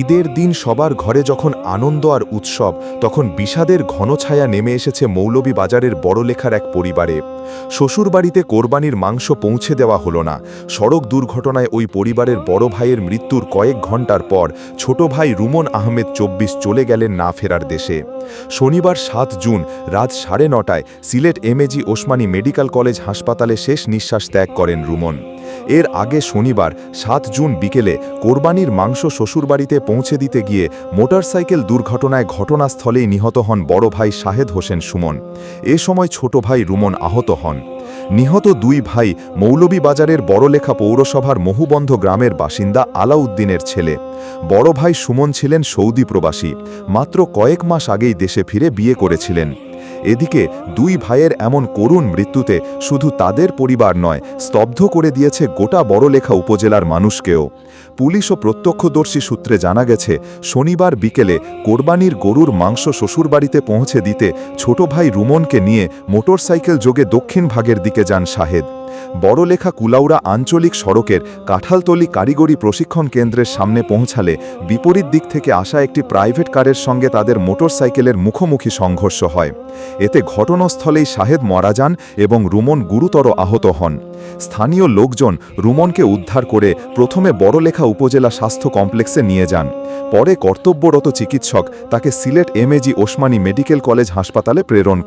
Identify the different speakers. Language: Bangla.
Speaker 1: ঈদের দিন সবার ঘরে যখন আনন্দ আর উৎসব, তখন বিষাদের ঘনছায়া নেমে এসেছে মৌলভীবাজারের বড়লেখার এক পরিবারে। শ্বশুরবাড়িতে কোরবানির মাংস পৌঁছে দেওয়া হলো না। সড়ক দুর্ঘটনায় ওই পরিবারের বড় ভাইয়ের মৃত্যুর কয়েক ঘণ্টার পর ছোট ভাই রুমন আহমেদ চব্বিশ চলে গেলেন না ফেরার দেশে। শনিবার সাত জুন, রাত সাড়ে নটায় Sylhet MAG Osmani medical college হাসপাতালে শেষ নিঃশ্বাস ত্যাগ করেন রুমন। এর আগে শনিবার সাত জুন বিকেলে কোরবানির মাংস শ্বশুরবাড়িতে পৌঁছে দিতে গিয়ে মোটরসাইকেল দুর্ঘটনায় ঘটনাস্থলেই নিহত হন বড় ভাই শাহেদ হোসেন সুমন। এ সময় ছোট ভাই রুমন আহত হন। নিহত দুই ভাই মৌলভীবাজারের বড়লেখা পৌরসভার মহুবন্ধ গ্রামের বাসিন্দা আলাউদ্দিনের ছেলে। বড় ভাই সুমন ছিলেন সৌদি প্রবাসী। মাত্র কয়েক মাস আগেই দেশে ফিরে বিয়ে করেছিলেন। এদিকে দুই ভাইয়ের এমন করুণ মৃত্যুতে শুধু তাদের পরিবার নয়, স্তব্ধ করে দিয়েছে গোটা বড়লেখা উপজেলার মানুষকেও। পুলিশ ও প্রত্যক্ষদর্শী সূত্রে জানা গেছে, শনিবার বিকেলে কোরবানির গরুর মাংস শ্বশুরবাড়িতে পৌঁছে দিতে ছোট ভাই রুমনকে নিয়ে মোটরসাইকেল যোগে দক্ষিণ ভাগের দিকে যান শাহেদ। বড়লেখা কুলাউড়া আঞ্চলিক সড়কের কাঁঠালতলি কারিগরি প্রশিক্ষণ কেন্দ্রের সামনে পৌঁছালে বিপরীত দিক থেকে আসা একটি প্রাইভেট কারের সঙ্গে তাদের মোটরসাইকেলের মুখোমুখি সংঘর্ষ হয়। এতে ঘটনাস্থলেই শাহেদ মারা যান এবং রুমন গুরুতর আহত হন। স্থানীয় লোকজন রুমনকে উদ্ধার করে প্রথমে বড়লেখা উপজেলা স্বাস্থ্য কমপ্লেক্সে নিয়ে যান। পরে কর্তব্যরত চিকিৎসক তাকে Sylhet MAG Osmani medical college হাসপাতালে প্রেরণ